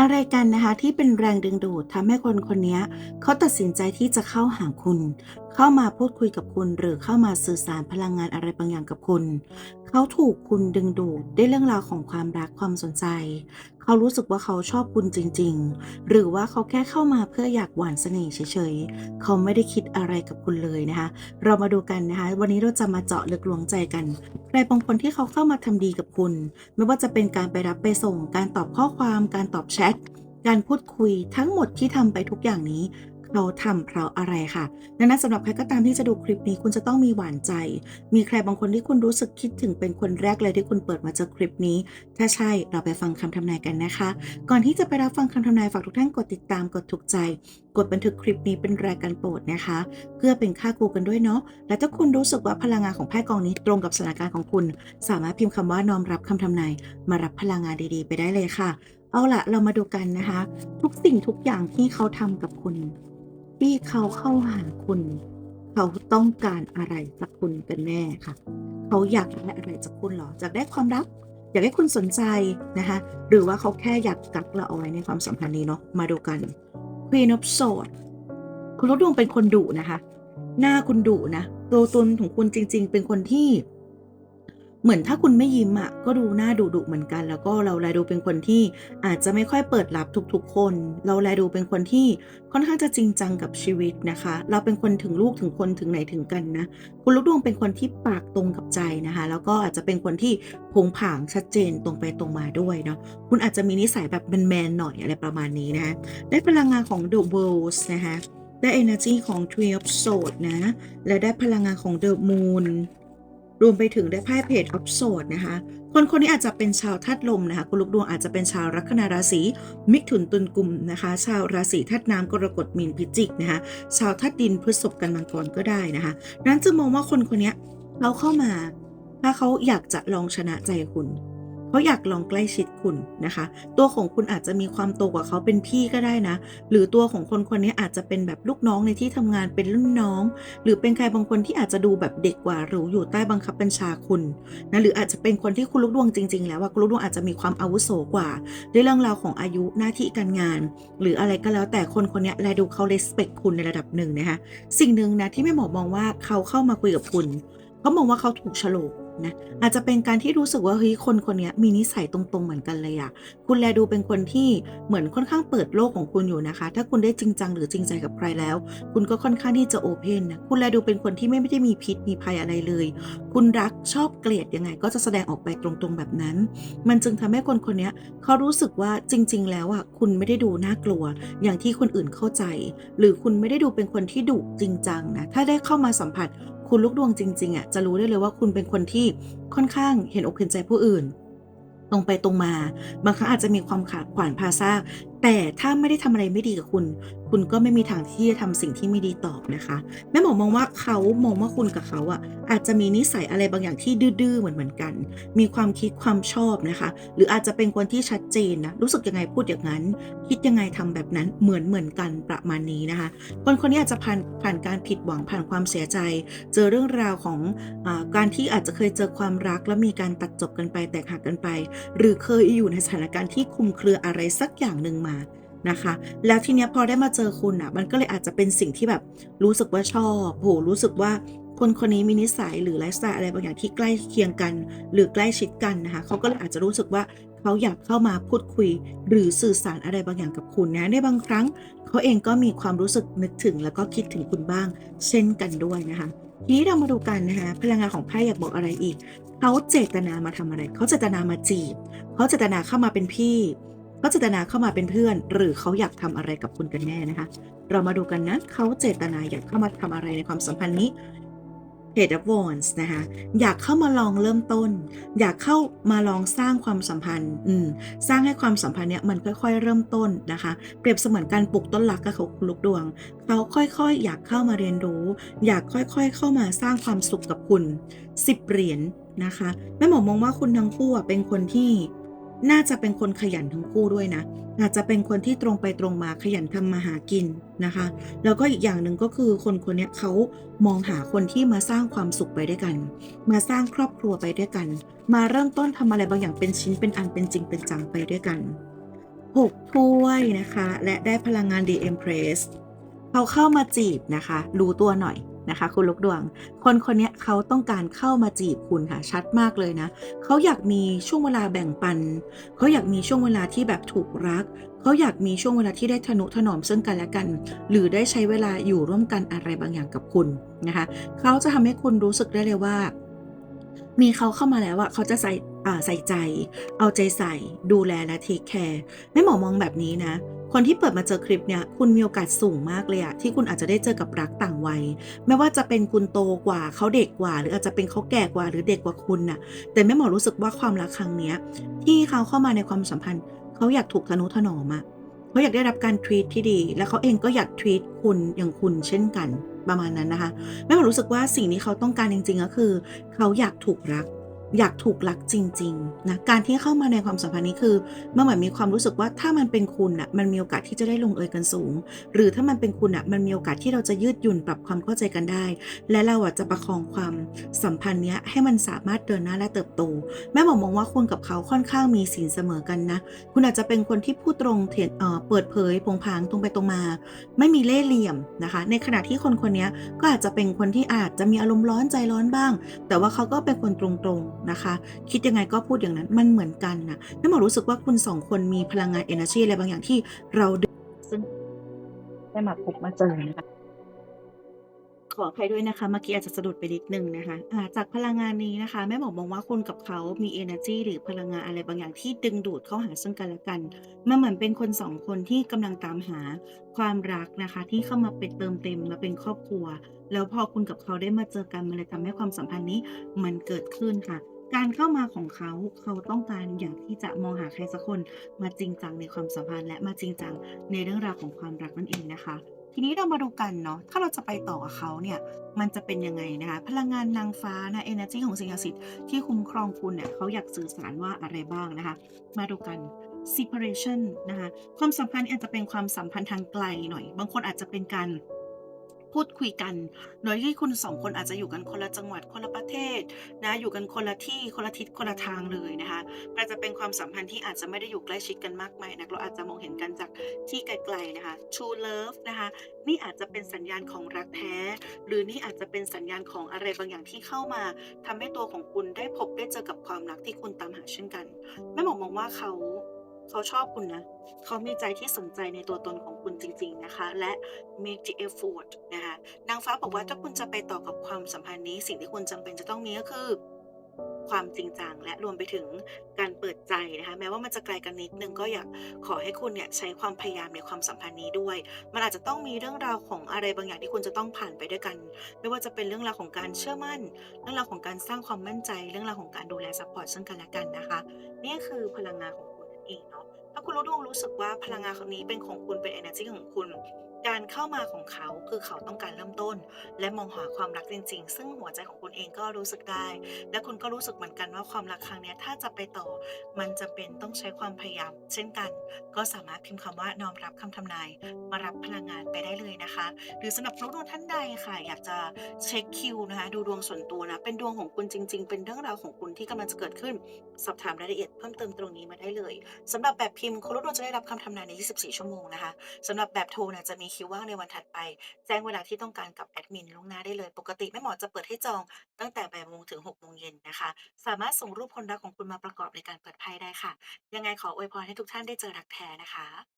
อะไรกันนะคะที่เป็นแรงดึงดูดทำให้คนคนนี้เขาตัดสินใจที่จะเข้าหาคุณ เข้ามาพูดคุยกับคุณ หรือเข้ามาสื่อสารพลังงานอะไรบางอย่างกับคุณ เขาถูกคุณดึงดูดด้วยเรื่องราวของความรักความสนใจ เขารู้สึกว่าเขาชอบคุณจริง ๆ หรือว่าเขาแค่เข้ามาเพื่ออยากหวานเสน่ห์เฉยๆ เขาไม่ได้คิดอะไรกับคุณเลยนะคะ เรามาดูกันนะคะ วันนี้เราจะมาเจาะลึกลวงใจกัน ใครบางคนที่เขาเข้ามาทำดีกับคุณ ไม่ว่าจะเป็นการไปรับไปส่ง การตอบข้อความ การตอบแชท การพูดคุยทั้งหมดที่ทำไปทุกอย่างนี้ เขาทำเพราะอะไรค่ะ ดังนั้นสำหรับใครก็ตามที่จะดูคลิปนี้คุณจะต้องมีหวานใจ มีใครบางคนที่คุณรู้สึกคิดถึงเป็นคนแรกเลยที่คุณเปิดมาเจอคลิปนี้ ถ้าใช่เราไปฟังคำทำนายกันนะคะ ก่อนที่จะไปรับฟังคำทำนายฝากทุกท่านกดติดตามกดถูกใจ กดบันทึกคลิปนี้เป็นรายการโปรดนะคะ เพื่อเป็นค่าครูกันด้วยเนาะและถ้าคุณรู้สึกว่าพลังงานของไพ่กองนี้ตรงกับสถานการณ์ของคุณ สามารถพิมพ์คำว่าน้อมรับคำทำนายมารับพลังงานดีๆ ไปได้เลยค่ะ เอาละเรามาดูกันนะคะ ทุกสิ่งทุกอย่างที่เขาทำกับคุณ ที่เขาเข้าหาคุณ เขาต้องการอะไรจากคุณกันแน่ค่ะ เขาอยากได้อะไรจากคุณเหรออยากได้ความรัก อยากให้คุณสนใจนะคะ หรือว่าเขาแค่อยากกักเราเอาไว้ในความสัมพันธ์นี้เนาะมาดูกัน Queen of Swords คุณรถดวงเป็นคนดุนะคะ หน้าคุณดุนะตัวตนของคุณจริง ๆ เป็นคนที่ เหมือนถ้าคุณไม่ยิ้มอะก็ดูหน้าดุดุเหมือนกัน แล้วก็เราแลดูเป็นคนที่อาจจะไม่ค่อยเปิดรับทุกๆ คน เราแลดูเป็นคนที่ค่อนข้างจะจริงจังกับชีวิตนะคะ เราเป็นคนถึงลูกถึงคนถึงไหนถึงกันนะ คุณลูกดวงเป็นคนที่ปากตรงกับใจนะคะ แล้วก็อาจจะเป็นคนที่ผงผางชัดเจนตรงไปตรงมาด้วยเนาะคุณอาจจะมีนิสัยแบบแมนๆหน่อยอะไรประมาณนี้นะะได้พลังงานของ The Worlds นะคะได้ energy ของ Tree of Swords นะ และได้พลังงานของ The Moon รวมไปถึงได้ไพ่เพจอับสอดนะคะ คนคนนี้อาจจะเป็นชาวธาตุลมนะคะคุณลูกดวงอาจจะเป็นชาวลัคนาราศีมิถุนตุลกุมนะคะ ชาวราศีธาตุน้ำกรกฎมีนพิจิกนะคะ ชาวธาตุดินพฤษภกันมังกรก็ได้นะคะนั้นจะมองว่าคนคนนี้เขาเข้ามา ถ้าเขาอยากจะลองชนะใจคุณ เขาอยากลองใกล้ชิดคุณนะคะ ตัวของคุณอาจจะมีความโตกว่าเขาเป็นพี่ก็ได้นะ หรือตัวของคนคนนี้อาจจะเป็นแบบลูกน้องในที่ทำงานเป็นรุ่นน้อง หรือเป็นใครบางคนที่อาจจะดูแบบเด็กกว่าหรืออยู่ใต้บังคับบัญชาคุณนะหรืออาจจะเป็นคนที่คุณลูกดวงจริง ๆ แล้วว่าคุณลูกดวงอาจจะมีความอาวุโสกว่าด้วยเรื่องราวของอายุหน้าที่การงาน หรืออะไรก็แล้วแต่คนคนนี้แลดูเขาเลสเปคคุณในระดับหนึ่งนะคะสิ่งหนึ่งนะที่แม่หมอมองว่าเขาเข้ามาคุยกับคุณเขามองว่าเขาถูกฉลก นะอาจจะเป็นการที่รู้สึกว่าเฮ้ยคนคนนี้มีนิสัยตรงๆเหมือนกันเลยอะคุณแลดูเป็นคนที่เหมือนค่อนข้างเปิดโลกของคุณอยู่นะคะ ถ้าคุณได้จริงจังหรือจริงใจกับใครแล้ว คุณก็ค่อนข้างที่จะโอเพนนะคุณแลดูเป็นคนที่ไม่ได้มีพิษมีภัยอะไรเลย คุณรักชอบเกลียดยังไง ก็จะแสดงออกไปตรงๆแบบนั้น มันจึงทำให้คนคนนี้เขารู้สึกว่าจริง ๆ แล้วอะคุณไม่ได้ดูน่ากลัว อย่างที่คนอื่นเข้าใจ หรือคุณไม่ได้ดูเป็นคนที่ดุจริงจังนะถ้าได้เข้ามาสัมผัส คุณลูกดวงจริงๆอะจะรู้ได้เลยว่าคุณเป็นคนที่ค่อนข้างเห็นอกเห็นใจผู้อื่น ตรงไปตรงมา บางครั้งอาจจะมีความขาดขวานพาซากแต่ถ้าไม่ได้ทำอะไรไม่ดีกับคุณ คุณก็ไม่มีทางที่จะทำสิ่งที่ไม่ดีตอบนะคะ แม่หมอมองว่าเขามองว่าคุณกับเขาอะอาจจะมีนิสัยอะไรบางอย่างที่ดื้อๆเหมือนเหมือนกัน มีความคิดความชอบนะคะ หรืออาจจะเป็นคนที่ชัดเจนนะรู้สึกยังไงพูดอย่างนั้น คิดยังไงทำแบบนั้นเหมือนเหมือนกันประมาณนี้นะคะ คนคนนี้อาจจะผ่านผ่านการผิดหวังผ่านความเสียใจ เจอเรื่องราวของอการที่อาจจะเคยเจอความรัก แล้วมีการตัดจบกันไปแตกหักกันไป หรือเคยอยู่ในสถานการณ์ที่คุมเครืออะไรสักอย่างหนึ่งมานะคะ แล้วทีเนี้ยพอได้มาเจอคุณอะ มันก็เลยอาจจะเป็นสิ่งที่แบบรู้สึกว่าชอบโหรู้สึกว่าคนคนนี้มีนิสัยหรือไลฟ์สไตล์อะไรบางอย่างที่ใกล้เคียงกัน หรือใกล้ชิดกันนะคะเขาก็เลยอาจจะรู้สึกว่าเขาอยากเข้ามาพูดคุย หรือสื่อสารอะไรบางอย่างกับคุณนะในบางครั้งเขาเองก็มีความรู้สึกนึกถึง แล้วก็คิดถึงคุณบ้าง เช่นกันด้วยนะคะทีนี้เรามาดูกันนะคะพลังงานของไพ่อยากบอกอะไรอีกเขาเจตนามาทำอะไรเขาเจตนามาจีบเขาเจตนาเข้ามาเป็นพี่ เขาเจตนาเข้ามาเป็นเพื่อน หรือเขาอยากทำอะไรกับคุณกันแน่นะคะ เรามาดูกันนะเขาเจตนาอยากเข้ามาทำอะไรในความสัมพันธ์นี้ Page of Wands นะคะอยากเข้ามาลองเริ่มต้น อยากเข้ามาลองสร้างความสัมพันธ์อืมสร้างให้ความสัมพันธ์เนี้ยมันค่อยๆ เริ่มต้นนะคะ เปรียบเสมือนการปลูกต้นรักกับเขาลูกดวงเขาค่อยๆ อยากเข้ามาเรียนรู้ อยากค่อยๆ เข้ามาสร้างความสุขกับคุณ 10 เหรียญนะคะแม่หมอมองว่าคุณทั้งคู่เป็นคนที่ น่าจะเป็นคนขยันทั้งคู่ด้วยนะ อาจจะเป็นคนที่ตรงไปตรงมาขยันทำมาหากินนะคะ แล้วก็อีกอย่างหนึ่งก็คือคนคนนี้เขามองหาคนที่มาสร้างความสุขไปด้วยกัน มาสร้างครอบครัวไปด้วยกัน มาเริ่มต้นทำอะไรบางอย่างเป็นชิ้นเป็นอันเป็นจริงเป็นจังไปด้วยกัน6ถ้วยนะคะ และได้พลังงาน The Empress เขาเข้ามาจีบนะคะ รู้ตัวหน่อย นะคะ คุณลูกดวง คนคนนี้เขาต้องการเข้ามาจีบคุณค่ะชัดมากเลยนะเขาอยากมีช่วงเวลาแบ่งปันเขาอยากมีช่วงเวลาที่แบบถูกรักเขาอยากมีช่วงเวลาที่ได้ทนุถนอมซึ่งกันและกัน หรือได้ใช้เวลาอยู่ร่วมกันอะไรบางอย่างกับคุณนะคะเขาจะทำให้คุณรู้สึกได้เลยว่า มีเขาเข้ามาแล้วอะเขาจะใส่ใส่ใจ เอาใจใส่ ดูแลและเทกแคร์แม่หมอมองแบบนี้นะ คนที่เปิดมาเจอคลิปเนี่ยคุณมีโอกาสสูงมากเลยอะที่คุณอาจจะได้เจอกับรักต่างวัย ไม่ว่าจะเป็นคุณโตกว่าเขาเด็กกว่า หรืออาจจะเป็นเขาแก่กว่าหรือเด็กกว่าคุณน่ะแต่แม่หมอรู้สึกว่าความรักครั้งเนี้ยที่เขาเข้ามาในความสัมพันธ์ เขาอยากถูกทนุถนอมอะเขาอยากได้รับการ treat ที่ดี และเขาเองก็อยาก treat คุณอย่างคุณเช่นกันประมาณนั้นนะคะแม่หมอรู้สึกว่าสิ่งที่เขาต้องการจริงๆก็คือ เขาอยากถูกรัก อยากถูกรักจริงๆนะการที่เข้ามาในความสัมพันธ์นี้คือมันเหมือนมีความรู้สึกว่าถ้ามันเป็นคุณน่ะมันมีโอกาสที่จะได้ลงเอยกันสูง หรือถ้ามันเป็นคุณน่ะมันมีโอกาสที่เราจะยืดหยุ่นปรับความเข้าใจกันได้ และเราอะจะประคองความสัมพันธ์เนี้ยให้มันสามารถเดินหน้าและเติบโต แม่หมอมองว่าคุณกับเขาค่อนข้างมีศีลเสมอกันนะ คุณอาจจะเป็นคนที่พูดตรงเถียงเอ่อเปิดเผยผงผางตรงไปตรงมา ไม่มีเล่ห์เหลี่ยมนะคะ ในขณะที่คนคนนี้ก็อาจจะเป็นคนที่อาจจะมีอารมณ์ร้อนใจร้อนบ้าง แต่ว่าเขาก็เป็นคนตรงๆนะคะ คิดยังไงก็พูดอย่างนั้นมันเหมือนกันนะแม่หมอรู้สึกว่าคุณสองคนมีพลังงาน energy อะไรบางอย่างที่เราดึงซึ่งได้มาพบมาเจอนะคะ ขออภัยด้วยนะคะ เมื่อกี้อาจจะสะดุดไปนิดนึงนะคะาจากพลังงานนี้นะคะ แม่หมอมองว่าคุณกับเขามี energy หรือพลังงานอะไรบางอย่างที่ดึงดูดเข้าหาซึ่งกันและกันมันเหมือนเป็นคนสองคนที่กำลังตามหาความรักนะคะ ที่เข้ามาเป็นเติมเต็มมาเป็นครอบครัว แล้วพอคุณกับเขาได้มาเจอกันมันเลยทำให้ความสัมพันธ์นี้มันเกิดขึ้นค่ะการเข้ามาของเขาเขาต้องการอยากที่จะมองหาใครสักคนมาจริงจังในความสัมพันธ์และมาจริงจังในเรื่องราวของความรักนั่นเองนะคะ ทีนี้เรามาดูกันเนาะ ถ้าเราจะไปต่อกับเขาเนี่ย มันจะเป็นยังไงนะคะ พลังงานนางฟ้านะ energy ของสิ่งศักดิ์สิทธิ์ที่คุ้มครองคุณเนี่ยเขาอยากสื่อสารว่าอะไรบ้างนะคะ มาดูกัน separation นะคะ ความสัมพันธ์อาจจะเป็นความสัมพันธ์ทางไกลหน่อย บางคนอาจจะเป็นการ พูดคุยกัน โดยที่คุณสองคนอาจจะอยู่กันคนละจังหวัดคนละประเทศนะอยู่กันคนละที่คนละทิศคนละทางเลยนะคะอาจจะเป็นความสัมพันธ์ที่อาจจะไม่ได้อยู่ใกล้ชิดกันมากมายนักเราอาจจะมองเห็นกันจากที่ไกลๆนะคะ True Love นะคะนี่อาจจะเป็นสัญญาณของรักแท้ หรือนี่อาจจะเป็นสัญญาณของอะไรบางอย่างที่เข้ามาทำให้ตัวของคุณได้พบได้เจอกับความรักที่คุณตามหาเช่นกันแม่หมอมองว่าเขา เขาชอบคุณนะ เขามีใจที่สนใจในตัวตนของคุณจริง ๆนะคะ และ make the effort นะคะนางฟ้าบอกว่าถ้าคุณจะไปต่อกับความสัมพันธ์นี้ สิ่งที่คุณจำเป็นจะต้องมีก็คือความจริงจังและรวมไปถึงการเปิดใจนะคะแม้ว่ามันจะไกลกันนิดนึงก็อยากขอให้คุณเนี่ยใช้ความพยายามในความสัมพันธ์นี้ด้วย มันอาจจะต้องมีเรื่องราวของอะไรบางอย่างที่คุณจะต้องผ่านไปด้วยกัน ไม่ว่าจะเป็นเรื่องราวของการเชื่อมั่น เรื่องราวของการสร้างความมั่นใจ เรื่องราวของการดูแลซัปพอร์ตซึ่งกันและกันนะคะ นี่คือพลังงานของคุณนั่น เองเนาะถ้าคุณรู้ดวงรู้สึกว่าพลังงานครั้งนี้เป็นของคุณเป็น energy ของคุณการเข้ามาของเขาคือเขาต้องการเริ่มต้น และมองหาความรักจริง ๆ ซึ่งหัวใจของคุณเองก็รู้สึกได้ และคุณก็รู้สึกเหมือนกันว่าความรักครั้งนี้ถ้าจะไปต่อ มันจะเป็นต้องใช้ความพยายาม เช่นกัน ก็สามารถพิมพ์คำว่าน้อมรับคำทำนาย มารับพลังงานไปได้เลยนะคะ หรือสำหรับรู้ดวงท่านใดค่ะ อยากจะเช็คคิวนะคะ ดูดวงส่วนตัวนะเป็นดวงของคุณจริง ๆ เป็นเรื่องราวของคุณที่กำลังจะเกิดขึ้น สอบถามรายละเอียดเพิ่มเติมตรงนี้มาได้เลยสำหรับแบบพิมพ์คุณรู้ดวงจะได้รับคำทำนายใน 24 ชั่วโมงนะคะสำหรับแบบโทรนี่ยจะมีคิวว่างในวันถัดไป แจ้งเวลาที่ต้องการกับแอดมินล่วงหน้าได้เลย ปกติแม่หมอจะเปิดให้จองตั้งแต่บ่ายโมงถึง6โมงเย็นนะคะ สามารถส่งรูปคนรักของคุณมาประกอบในการเปิดไพ่ได้ค่ะ ยังไงขออวยพรให้ทุกท่านได้เจอรักแท้นะคะ